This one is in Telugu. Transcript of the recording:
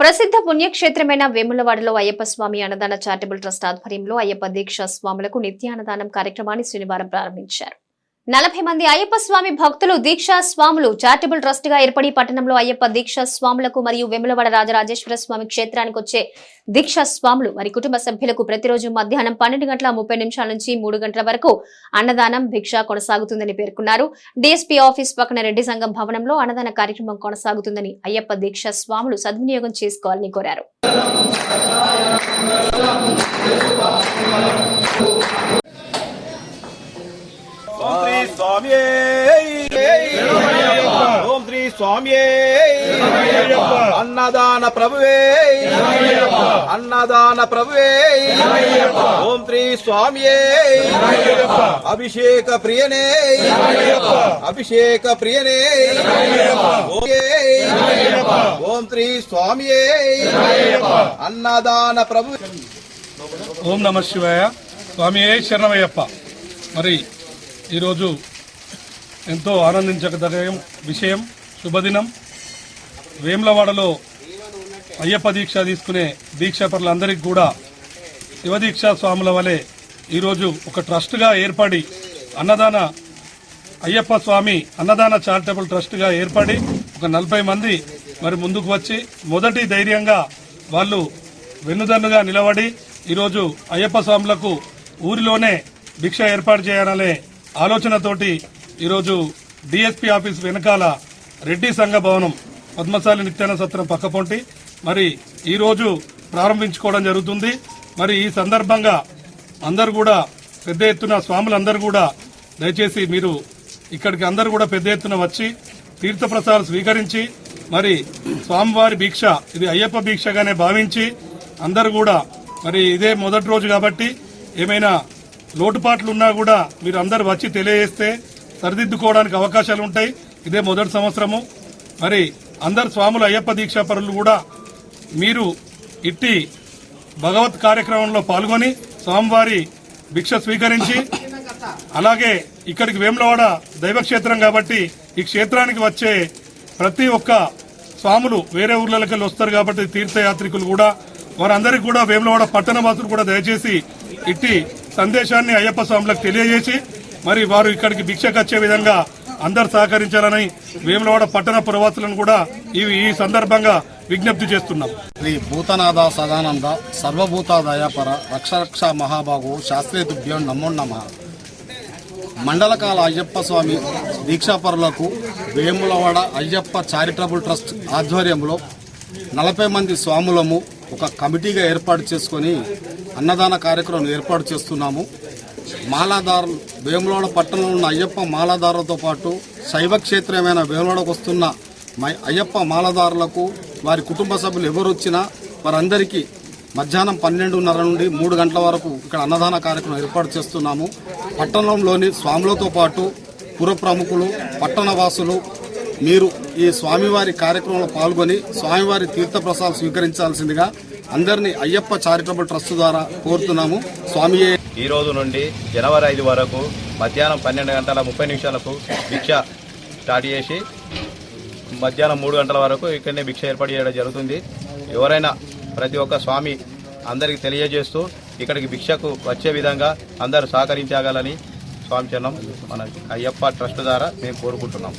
ప్రసిద్ధ పుణ్యక్షేత్రమైన వేములవాడలో అయ్యప్ప స్వామి అన్నదాన చారిటబుల్ ట్రస్ట్ ఆధ్వర్యంలో అయ్యప్ప దీక్ష స్వాములకు నిత్య అన్నదానం కార్యక్రమాన్ని శనివారం ప్రారంభించారు. నలభై మంది అయ్యప్ప స్వామి భక్తులు దీక్షా స్వాములు చారిటబుల్ ట్రస్ట్గా ఏర్పడి పట్టణంలో అయ్యప్ప దీక్షా స్వాములకు మరియు వెములవాడ రాజరాజేశ్వర స్వామి క్షేత్రానికి వచ్చే దీక్షా స్వాములు వారి కుటుంబ సభ్యులకు ప్రతిరోజు మధ్యాహ్నం పన్నెండు గంటల ముప్పై నిమిషాల నుంచి మూడు గంటల వరకు అన్నదానం భిక్ష కొనసాగుతుందని పేర్కొన్నారు. డిఎస్పీ ఆఫీస్ పక్కన రెడ్డి సంఘం భవనంలో అన్నదాన కార్యక్రమం కొనసాగుతుందని అయ్యప్ప దీక్షా స్వాములు సద్వినియోగం చేసుకోవాలని కోరారు. ఓం శ్రీ స్వామి ఓం శ్రీ స్వామి అన్నదాన ప్రభువే. అన్నదాన ప్రభువే. ఓం శ్రీ స్వామి అభిషేక ప్రియనే. అభిషేక ప్రియనే. ఓం శ్రీ స్వామి అన్నదాన ప్రభు ఓం నమ శివాయ. స్వామి శరణమయ్యప్ప. మరి ఈరోజు ఎంతో ఆనందించదగ్గ విషయం. శుభదినం. వేములవాడలో అయ్యప్ప దీక్ష తీసుకునే దీక్షపరులందరికీ కూడా శివదీక్షా స్వాముల వలె ఈరోజు ఒక ట్రస్ట్గా ఏర్పడి అన్నదాన అయ్యప్ప స్వామి అన్నదాన చారిటబుల్ ట్రస్ట్గా ఏర్పడి ఒక నలభై మంది మరి ముందుకు వచ్చి మొదటి ధైర్యంగా వాళ్ళు వెన్నుదన్నుగా నిలబడి ఈరోజు అయ్యప్ప స్వాములకు ఊరిలోనే భిక్ష ఏర్పాటు చేయాలనే ఆలోచనతోటి ఈరోజు డిఎస్పీ ఆఫీస్ వెనకాల రెడ్డి సంఘ భవనం పద్మశాలి నిత్యాన సత్రం పక్కపొంటి మరి ఈరోజు ప్రారంభించుకోవడం జరుగుతుంది. మరి ఈ సందర్భంగా అందరు కూడా పెద్ద ఎత్తున స్వాములందరూ కూడా దయచేసి మీరు ఇక్కడికి అందరూ కూడా పెద్ద ఎత్తున వచ్చి తీర్థప్రసాదాలు స్వీకరించి మరి స్వామివారి భిక్ష ఇది అయ్యప్ప భిక్షగానే భావించి అందరూ కూడా మరి ఇదే మొదటి రోజు కాబట్టి ఏమైనా లోటుపాట్లు ఉన్నా కూడా మీరు అందరు వచ్చి తెలియజేస్తే సరిదిద్దుకోవడానికి అవకాశాలు ఉంటాయి. ఇదే మొదటి సంవత్సరము. మరి అందరు స్వాములు అయ్యప్ప దీక్షా పరులు కూడా మీరు ఇట్టి భగవత్ కార్యక్రమంలో పాల్గొని స్వామివారి భిక్ష స్వీకరించి అలాగే ఇక్కడికి వేములవాడ దైవక్షేత్రం కాబట్టి ఈ క్షేత్రానికి వచ్చే ప్రతి ఒక్క స్వాములు వేరే ఊర్లకి వస్తారు కాబట్టి తీర్థయాత్రికులు కూడా వారందరికీ కూడా వేములవాడ పట్టణ వాసులు కూడా దయచేసి ఇట్టి సందేశాన్ని అయ్యప్ప స్వాములకు తెలియజేసి మరి వారు ఇక్కడికి భిక్షకు వచ్చే విధంగా అందరు సహకరించాలని వేములవాడ పట్టణ పురవాసులను కూడా ఇవి ఈ సందర్భంగా విజ్ఞప్తి చేస్తున్నాం. శ్రీ భూతనాథ సదానంద సర్వభూత దయాపర రక్షరక్ష మహాబాగు శాస్త్రీయ తుభ్యం నమో నమ. మండలకాల అయ్యప్ప స్వామి దీక్షాపరులకు వేములవాడ అయ్యప్ప చారిటబుల్ ట్రస్ట్ ఆధ్వర్యంలో నలభై మంది స్వాములము ఒక కమిటీగా ఏర్పాటు చేసుకొని అన్నదాన కార్యక్రమం ఏర్పాటు చేస్తున్నాము. మాలాదారులు వేములవాడ పట్టణంలో ఉన్న అయ్యప్ప మాలాదారులతో పాటు శైవ క్షేత్రమైన వేములవాడకు వస్తున్న మై- అయ్యప్ప మాలదారులకు వారి కుటుంబ సభ్యులు ఎవరు వచ్చినా వారందరికీ మధ్యాహ్నం పన్నెండున్నర నుండి మూడు గంటల వరకు ఇక్కడ అన్నదాన కార్యక్రమం ఏర్పాటు చేస్తున్నాము. పట్టణంలోని స్వాములతో పాటు పుర ప్రముఖులు పట్టణవాసులు మీరు ఈ స్వామివారి కార్యక్రమంలో పాల్గొని స్వామివారి తీర్థప్రసాదం స్వీకరించాల్సిందిగా అందరినీ అయ్యప్ప చారిటబుల్ ట్రస్ట్ ద్వారా కోరుతున్నాము. స్వామియే. ఈ రోజు నుండి జనవరి ఐదు వరకు మధ్యాహ్నం పన్నెండు గంటల ముప్పై నిమిషాలకు భిక్ష స్టార్ట్ చేసి మధ్యాహ్నం మూడు గంటల వరకు ఇక్కడనే భిక్ష ఏర్పాటు చేయడం జరుగుతుంది. ఎవరైనా ప్రతి ఒక్క స్వామి అందరికీ తెలియజేస్తూ ఇక్కడికి భిక్షకు వచ్చే విధంగా అందరూ సహకరించగలని స్వామి చరణం మన అయ్యప్ప ట్రస్ట్ ద్వారా మేము కోరుకుంటున్నాం.